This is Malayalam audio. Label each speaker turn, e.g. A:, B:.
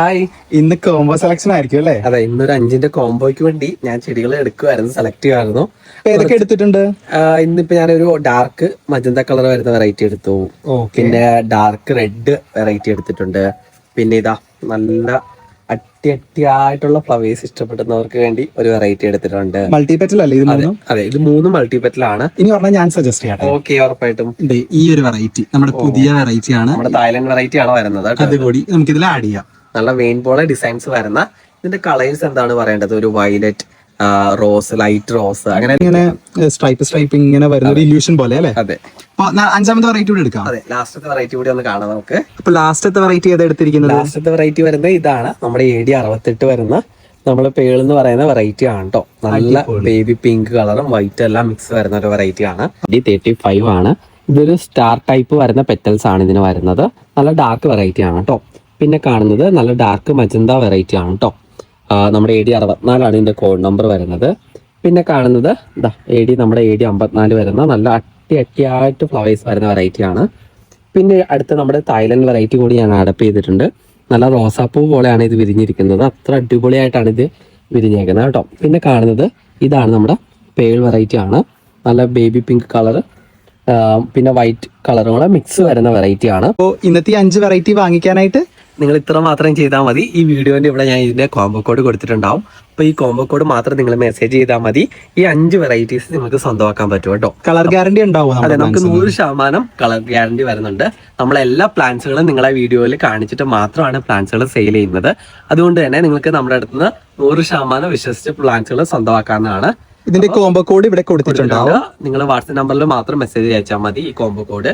A: ഹായ്
B: ഇന്ന് കോംബോ സെലക്ഷൻ ആയിരിക്കും അല്ലേ?
A: അതെ ഒരു അഞ്ചിന്റെ കോംബോയ്ക്ക് വേണ്ടി ഞാൻ ചെടികൾ എടുക്കുമായിരുന്നു സെലക്ട് ചെയ്യുമായിരുന്നു
B: ഏതൊക്കെ എടുത്തിട്ടുണ്ട്?
A: ഇന്നിപ്പോ ഞാനൊരു ഡാർക്ക് മജന്ത കളർ വരുന്ന വെറൈറ്റി എടുത്തു. പിന്നെ ഡാർക്ക് റെഡ് വെറൈറ്റി എടുത്തിട്ടുണ്ട്. പിന്നെ ഇതാ നല്ല അട്ടി അട്ടിയായിട്ടുള്ള ഫ്ലവേഴ്സ് ഇഷ്ടപ്പെടുന്നവർക്ക് വേണ്ടി ഒരു വെറൈറ്റി എടുത്തിട്ടുണ്ട്.
B: മൾട്ടിപെറ്റൽ അല്ലേ ഇത് മൂന്നും?
A: അതെ ഇത് മൂന്ന് മൾട്ടിപെറ്റൽ ആണ്.
B: ഇനി പറഞ്ഞാൽ ഞാൻ സജസ്റ്റ് ചെയ്യാം
A: ഓക്കെ ഉറപ്പായിട്ടും.
B: ഈ ഒരു വെറൈറ്റി നമ്മുടെ പുതിയ വെറൈറ്റി ആണ്.
A: നമ്മുടെ തായ്ലൻഡ് വെറൈറ്റി ആണ് വരുന്നത്.
B: അതുകൂടി നമുക്ക് ഇതിൽ ആഡ് ചെയ്യാം.
A: നല്ല വെയിൻ പോലെ ഡിസൈൻസ് വരുന്ന ഇതിന്റെ കളേഴ്സ് എന്താണ് പറയേണ്ടത്? ഒരു വയലറ്റ് റോസ് ലൈറ്റ് റോസ് അങ്ങനെ
B: ഇങ്ങനെ സ്ട്രൈപ്പ് സ്ട്രൈപ്പ് ഇങ്ങനെ വരുന്ന ഒരു ഇല്യൂഷൻ പോലെ അല്ലേ?
A: അതെ.
B: അഞ്ചാമത്തെ വെറൈറ്റി കൂടി എടുക്കാം.
A: അതെ ലാസ്റ്റത്തെ വെറൈറ്റി കൂടി ഒന്ന് കാണാം നമുക്ക്.
B: അപ്പൊ ലാസ്റ്റത്തെ വെറൈറ്റി ഏതാ എടുത്തിരിക്കുന്നത്?
A: ലാസ്റ്റത്തെ വെറൈറ്റി വരുന്നത് ഇതാണ്. നമ്മുടെ എ ഡി അറുപത്തെട്ട് വരുന്ന നമ്മൾ പേൾ എന്ന് പറയുന്ന വെറൈറ്റി ആണ് കേട്ടോ നല്ല ബേബി പിങ്ക് കളറും വൈറ്റ് എല്ലാം മിക്സ് വരുന്ന ഒരു വെറൈറ്റി ആണ്. ഡി തേർട്ടി ഫൈവ് ആണ്. ഇതൊരു സ്റ്റാർ ടൈപ്പ് വരുന്ന പെറ്റൽസ് ആണ് ഇതിന് വരുന്നത്. നല്ല ഡാർക്ക് വെറൈറ്റി ആണ് കേട്ടോ പിന്നെ കാണുന്നത് നല്ല ഡാർക്ക് മജന്ത വെറൈറ്റി ആണ് കേട്ടോ നമ്മുടെ എ ഡി അറുപത്തിനാലാണ് ഇതിന്റെ കോഡ് നമ്പർ വരുന്നത്. പിന്നെ കാണുന്നത് ഇതാ എ ഡി നമ്മുടെ എ ഡി അമ്പത്തിനാല് വരുന്ന നല്ല അട്ടി അട്ടിയായിട്ട് ഫ്ലവേഴ്സ് വരുന്ന വെറൈറ്റി ആണ്. പിന്നെ അടുത്ത് നമ്മുടെ തായ്ലൻഡ് വെറൈറ്റി കൂടി ഞാൻ അഡപ്പ് ചെയ്തിട്ടുണ്ട്. നല്ല റോസാപ്പൂ പോലെയാണ് ഇത് വിരിഞ്ഞിരിക്കുന്നത്. അത്ര അടിപൊളിയായിട്ടാണ് ഇത് വിരിഞ്ഞേക്കുന്നത് കേട്ടോ പിന്നെ കാണുന്നത് ഇതാണ് നമ്മുടെ പേൾ വെറൈറ്റി ആണ്. നല്ല ബേബി പിങ്ക് കളർ പിന്നെ വൈറ്റ് കളറും കൂടെ മിക്സ് വരുന്ന വെറൈറ്റി ആണ്.
B: അപ്പോ ഇന്നത്തെ അഞ്ച് വെറൈറ്റി വാങ്ങിക്കാനായിട്ട്
A: നിങ്ങൾ ഇത്ര മാത്രം ചെയ്താൽ മതി. ഈ വീഡിയോന്റെ ഇവിടെ ഞാൻ ഇതിന്റെ കോംബോ കോഡ് കൊടുത്തിട്ടുണ്ടാവും. അപ്പോൾ ഈ കോംബോ കോഡ് മാത്രം നിങ്ങൾ മെസ്സേജ് ചെയ്താൽ മതി. ഈ അഞ്ച് വെറൈറ്റീസ് നിങ്ങൾക്ക് സ്വന്തമാക്കാൻ പറ്റും കേട്ടോ.
B: കളർ ഗ്യാരണ്ടി ഉണ്ടാവും
A: അതെ നമുക്ക്. നൂറ് ശതമാനം കളർ ഗ്യാരണ്ടി വരുന്നുണ്ട്. നമ്മളെല്ലാ പ്ലാന്റ്സുകളും നിങ്ങളെ വീഡിയോയിൽ കാണിച്ചിട്ട് മാത്രമാണ് പ്ലാന്റ്സുകൾ സെയിൽ ചെയ്യുന്നത്. അതുകൊണ്ട് തന്നെ നിങ്ങൾക്ക് നമ്മുടെ അടുത്ത് നിന്ന് നൂറ് ശതമാനം വിശ്വസിച്ച് പ്ലാന്റ്സുകൾ സ്വന്തമാക്കാവുന്നതാണ്.
B: ഇതിന്റെ കോംബോ കോഡ് ഇവിടെ കൊടുത്തിട്ടുണ്ടാവും.
A: നിങ്ങൾ വാട്സ്ആപ്പ് നമ്പറിൽ മാത്രം മെസ്സേജ് അയച്ചാൽ മതി ഈ കോംബോ കോഡ്